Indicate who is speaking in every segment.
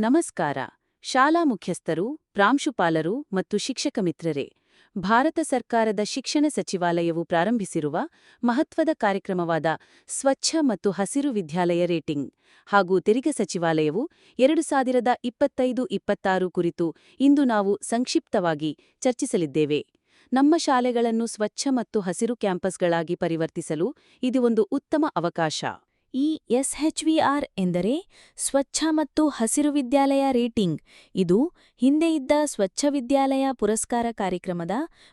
Speaker 1: ನಮಸ್ಕಾರ. ಶಾಲಾ ಮುಖ್ಯಸ್ಥರು, ಪ್ರಾಂಶುಪಾಲರು ಮತ್ತು ಶಿಕ್ಷಕ ಮಿತ್ರರೇ, ಭಾರತ ಸರ್ಕಾರದ ಶಿಕ್ಷಣ ಸಚಿವಾಲಯವು ಪ್ರಾರಂಭಿಸಿರುವ ಮಹತ್ವದ ಕಾರ್ಯಕ್ರಮವಾದ ಸ್ವಚ್ಛ ಮತ್ತು ಹಸಿರು ವಿದ್ಯಾಲಯ ರೇಟಿಂಗ್ ಹಾಗೂ ತೆರಿಗೆ ಸಚಿವಾಲಯವು ಎರಡು ಸಾವಿರದ ಇಪ್ಪತ್ತೈದು ಇಪ್ಪತ್ತಾರು ಕುರಿತು ಇಂದು ನಾವು ಸಂಕ್ಷಿಪ್ತವಾಗಿ ಚರ್ಚಿಸಲಿದ್ದೇವೆ. ನಮ್ಮ ಶಾಲೆಗಳನ್ನು ಸ್ವಚ್ಛ ಮತ್ತು ಹಸಿರು ಕ್ಯಾಂಪಸ್ಗಳಾಗಿ ಪರಿವರ್ತಿಸಲು ಇದು ಒಂದು ಉತ್ತಮ ಅವಕಾಶ.
Speaker 2: ಈ ಎಸ್ಎಚ್ವಿಆರ್ ಎಂದರೆ ಸ್ವಚ್ಛ ಮತ್ತು ಹಸಿರು ವಿದ್ಯಾಲಯ ರೇಟಿಂಗ್. ಇದು ಹಿಂದೆ ಇದ್ದ ಸ್ವಚ್ಛ ವಿದ್ಯಾಲಯ ಪುರಸ್ಕಾರ ಕಾರ್ಯಕ್ರಮದ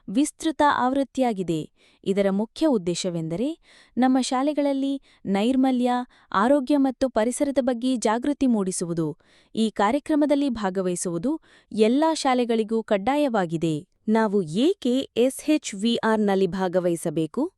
Speaker 2: ವಿಸ್ತೃತ ಆವೃತ್ತಿಯಾಗಿದೆ. ಇದರ ಮುಖ್ಯ ಉದ್ದೇಶವೆಂದರೆ ನಮ್ಮ ಶಾಲೆಗಳಲ್ಲಿ ನೈರ್ಮಲ್ಯ, ಆರೋಗ್ಯ ಮತ್ತು ಪರಿಸರದ ಬಗ್ಗೆ ಜಾಗೃತಿ ಮೂಡಿಸುವುದು. ಈ ಕಾರ್ಯಕ್ರಮದಲ್ಲಿ ಭಾಗವಹಿಸುವುದು ಎಲ್ಲಾ ಶಾಲೆಗಳಿಗೂ ಕಡ್ಡಾಯವಾಗಿದೆ. ನಾವು ಏಕೆ ಎಸ್ಎಚ್ವಿಆರ್ನಲ್ಲಿ ಭಾಗವಹಿಸಬೇಕು?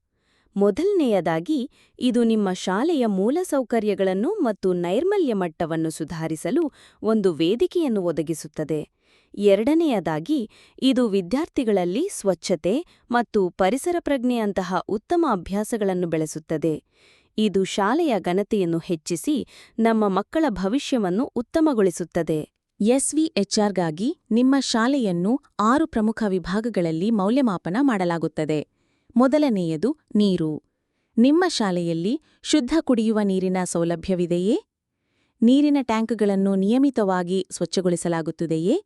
Speaker 2: ಮೊದಲನೆಯದಾಗಿ, ಇದು ನಿಮ್ಮ ಶಾಲೆಯ ಮೂಲಸೌಕರ್ಯಗಳನ್ನು ಮತ್ತು ನೈರ್ಮಲ್ಯ ಮಟ್ಟವನ್ನು ಸುಧಾರಿಸಲು ಒಂದು ವೇದಿಕೆಯನ್ನು ಒದಗಿಸುತ್ತದೆ. ಎರಡನೆಯದಾಗಿ, ಇದು ವಿದ್ಯಾರ್ಥಿಗಳಲ್ಲಿ ಸ್ವಚ್ಛತೆ ಮತ್ತು ಪರಿಸರ ಪ್ರಜ್ಞೆಯಂತಹ ಉತ್ತಮ ಅಭ್ಯಾಸಗಳನ್ನು ಬೆಳೆಸುತ್ತದೆ. ಇದು ಶಾಲೆಯ ಘನತೆಯನ್ನು ಹೆಚ್ಚಿಸಿ ನಮ್ಮ ಮಕ್ಕಳ ಭವಿಷ್ಯವನ್ನು ಉತ್ತಮಗೊಳಿಸುತ್ತದೆ. ಎಸ್ವಿಎಚ್ಆರ್ಗಾಗಿ ನಿಮ್ಮ ಶಾಲೆಯನ್ನು ಆರು ಪ್ರಮುಖ ವಿಭಾಗಗಳಲ್ಲಿ ಮೌಲ್ಯಮಾಪನ ಮಾಡಲಾಗುತ್ತದೆ. ಮೊದಲನೆಯದು ನೀರು. ನಿಮ್ಮ ಶಾಲೆಯಲ್ಲಿ ಶುದ್ಧ ಕುಡಿಯುವ ನೀರಿನ ಸೌಲಭ್ಯವಿದೆಯೇ? ನೀರಿನ ಟ್ಯಾಂಕ್ಗಳನ್ನು ನಿಯಮಿತವಾಗಿ ಸ್ವಚ್ಛಗೊಳಿಸಲಾಗುತ್ತದೆಯೇ?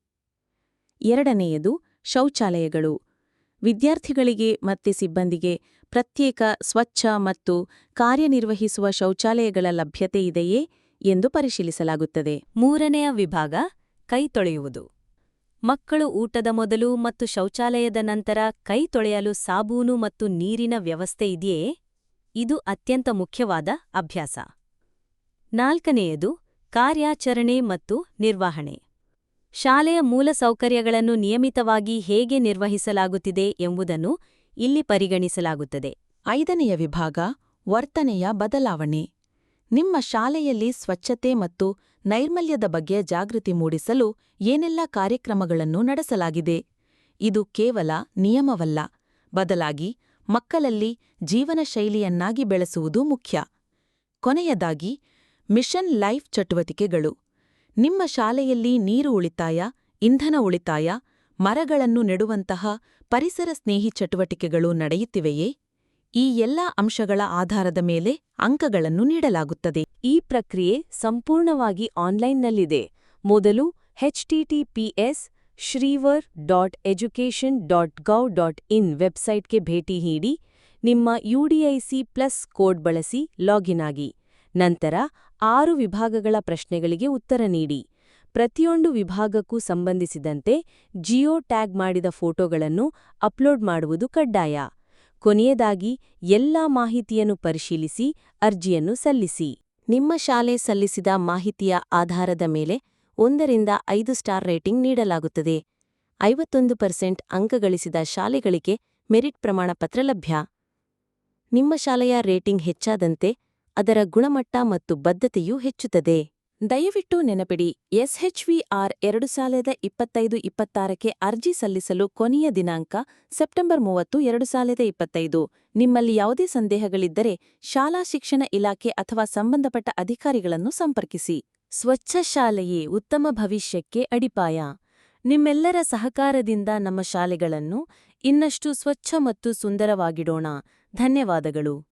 Speaker 2: ಎರಡನೆಯದು ಶೌಚಾಲಯಗಳು. ವಿದ್ಯಾರ್ಥಿಗಳಿಗೆ ಮತ್ತೆ ಸಿಬ್ಬಂದಿಗೆ ಪ್ರತ್ಯೇಕ ಸ್ವಚ್ಛ ಮತ್ತು ಕಾರ್ಯನಿರ್ವಹಿಸುವ ಶೌಚಾಲಯಗಳ ಲಭ್ಯತೆ ಇದೆಯೇ ಎಂದು ಪರಿಶೀಲಿಸಲಾಗುತ್ತದೆ. ಮೂರನೆಯ ವಿಭಾಗ ಕೈ ತೊಳೆಯುವುದು. ಮಕ್ಕಳು ಊಟದ ಮೊದಲು ಮತ್ತು ಶೌಚಾಲಯದ ನಂತರ ಕೈ ತೊಳೆಯಲು ಸಾಬೂನು ಮತ್ತು ನೀರಿನ ವ್ಯವಸ್ಥೆ ಇದೆಯೇ? ಇದು ಅತ್ಯಂತ ಮುಖ್ಯವಾದ ಅಭ್ಯಾಸ. ನಾಲ್ಕನೆಯದು, ಕಾರ್ಯಾಚರಣೆ ಮತ್ತು ನಿರ್ವಹಣೆ. ಶಾಲೆಯ ಮೂಲಸೌಕರ್ಯಗಳನ್ನು ನಿಯಮಿತವಾಗಿ ಹೇಗೆ ನಿರ್ವಹಿಸಲಾಗುತ್ತಿದೆ ಎಂಬುದನ್ನು ಇಲ್ಲಿ ಪರಿಗಣಿಸಲಾಗುತ್ತದೆ. ಐದನೆಯ ವಿಭಾಗ, ವರ್ತನೆಯ ಬದಲಾವಣೆ. ನಿಮ್ಮ ಶಾಲೆಯಲ್ಲಿ ಸ್ವಚ್ಛತೆ ಮತ್ತು ನೈರ್ಮಲ್ಯದ ಬಗ್ಗೆ ಜಾಗೃತಿ ಮೂಡಿಸಲು ಏನೆಲ್ಲ ಕಾರ್ಯಕ್ರಮಗಳನ್ನು ನಡೆಸಲಾಗಿದೆ? ಇದು ಕೇವಲ ನಿಯಮವಲ್ಲ, ಬದಲಾಗಿ ಮಕ್ಕಳಲ್ಲಿ ಜೀವನ ಶೈಲಿಯನ್ನಾಗಿ ಬೆಳೆಸುವುದು ಮುಖ್ಯ. ಕೊನೆಯದಾಗಿ, ಮಿಷನ್ ಲೈಫ್ ಚಟುವಟಿಕೆಗಳು. ನಿಮ್ಮ ಶಾಲೆಯಲ್ಲಿ ನೀರು ಉಳಿತಾಯ, ಇಂಧನ ಉಳಿತಾಯ, ಮರಗಳನ್ನು ನೆಡುವಂತಹ ಪರಿಸರ ಸ್ನೇಹಿ ಚಟುವಟಿಕೆಗಳು ನಡೆಯುತ್ತಿವೆಯೇ? ಈ ಎಲ್ಲಾ ಅಂಶಗಳ ಆಧಾರದ ಮೇಲೆ ಅಂಕಗಳನ್ನು ನೀಡಲಾಗುತ್ತದೆ. ಈ ಪ್ರಕ್ರಿಯೆ ಸಂಪೂರ್ಣವಾಗಿ ಆನ್ಲೈನ್ನಲ್ಲಿದೆ. ಮೊದಲು HTTPS ಶ್ರೀವರ್ dot education dot gov dot in ವೆಬ್ಸೈಟ್ಗೆ ಭೇಟಿ ನೀಡಿ, ನಿಮ್ಮ ಯುಡಿಐಸಿ ಪ್ಲಸ್ ಕೋಡ್ ಬಳಸಿ ಲಾಗಿನ್ ಆಗಿ. ನಂತರ ಆರು ವಿಭಾಗಗಳ ಪ್ರಶ್ನೆಗಳಿಗೆ ಉತ್ತರ ನೀಡಿ. ಪ್ರತಿಯೊಂದು ವಿಭಾಗಕ್ಕೂ ಸಂಬಂಧಿಸಿದಂತೆ ಜಿಯೋ ಟ್ಯಾಗ್ ಮಾಡಿದ ಫೋಟೋಗಳನ್ನು ಅಪ್ಲೋಡ್ ಮಾಡುವುದು ಕಡ್ಡಾಯ. ಕೊನೆಯದಾಗಿ, ಎಲ್ಲಾ ಮಾಹಿತಿಯನ್ನು ಪರಿಶೀಲಿಸಿ, ಅರ್ಜಿಯನ್ನು ಸಲ್ಲಿಸಿ. ನಿಮ್ಮ ಶಾಲೆ ಸಲ್ಲಿಸಿದ ಮಾಹಿತಿಯ ಆಧಾರದ ಮೇಲೆ ಒಂದರಿಂದ ಐದು ಸ್ಟಾರ್ ರೇಟಿಂಗ್ ನೀಡಲಾಗುತ್ತದೆ. ಐವತ್ತೊಂದು ಪರ್ಸೆಂಟ್ ಅಂಕಗಳಿಸಿದ ಶಾಲೆಗಳಿಗೆ ಮೆರಿಟ್ ಪ್ರಮಾಣಪತ್ರ ಲಭ್ಯ. ನಿಮ್ಮ ಶಾಲೆಯ ರೇಟಿಂಗ್ ಹೆಚ್ಚಾದಂತೆ ಅದರ ಗುಣಮಟ್ಟ ಮತ್ತು ಬದ್ಧತೆಯೂ ಹೆಚ್ಚುತ್ತದೆ. ದಯವಿಟ್ಟು ನೆನಪಿಡಿ, ಎಸ್ಎಚ್ವಿಆರ್ ಎರಡು ಸಾವಿರದ ಇಪ್ಪತ್ತೈದು ಇಪ್ಪತ್ತಾರಕ್ಕೆ ಅರ್ಜಿ ಸಲ್ಲಿಸಲು ಕೊನೆಯ ದಿನಾಂಕ ಸೆಪ್ಟೆಂಬರ್ ಮೂವತ್ತು, ಎರಡು ಸಾವಿರದ ಇಪ್ಪತ್ತೈದು. ನಿಮ್ಮಲ್ಲಿ ಯಾವುದೇ ಸಂದೇಹಗಳಿದ್ದರೆ ಶಾಲಾ ಶಿಕ್ಷಣ ಇಲಾಖೆ ಅಥವಾ ಸಂಬಂಧಪಟ್ಟ ಅಧಿಕಾರಿಗಳನ್ನು ಸಂಪರ್ಕಿಸಿ. ಸ್ವಚ್ಛ ಶಾಲೆಯೇ ಉತ್ತಮ ಭವಿಷ್ಯಕ್ಕೆ ಅಡಿಪಾಯ. ನಿಮ್ಮೆಲ್ಲರ ಸಹಕಾರದಿಂದ ನಮ್ಮ ಶಾಲೆಗಳನ್ನು ಇನ್ನಷ್ಟು ಸ್ವಚ್ಛ ಮತ್ತು ಸುಂದರವಾಗಿಡೋಣ. ಧನ್ಯವಾದಗಳು.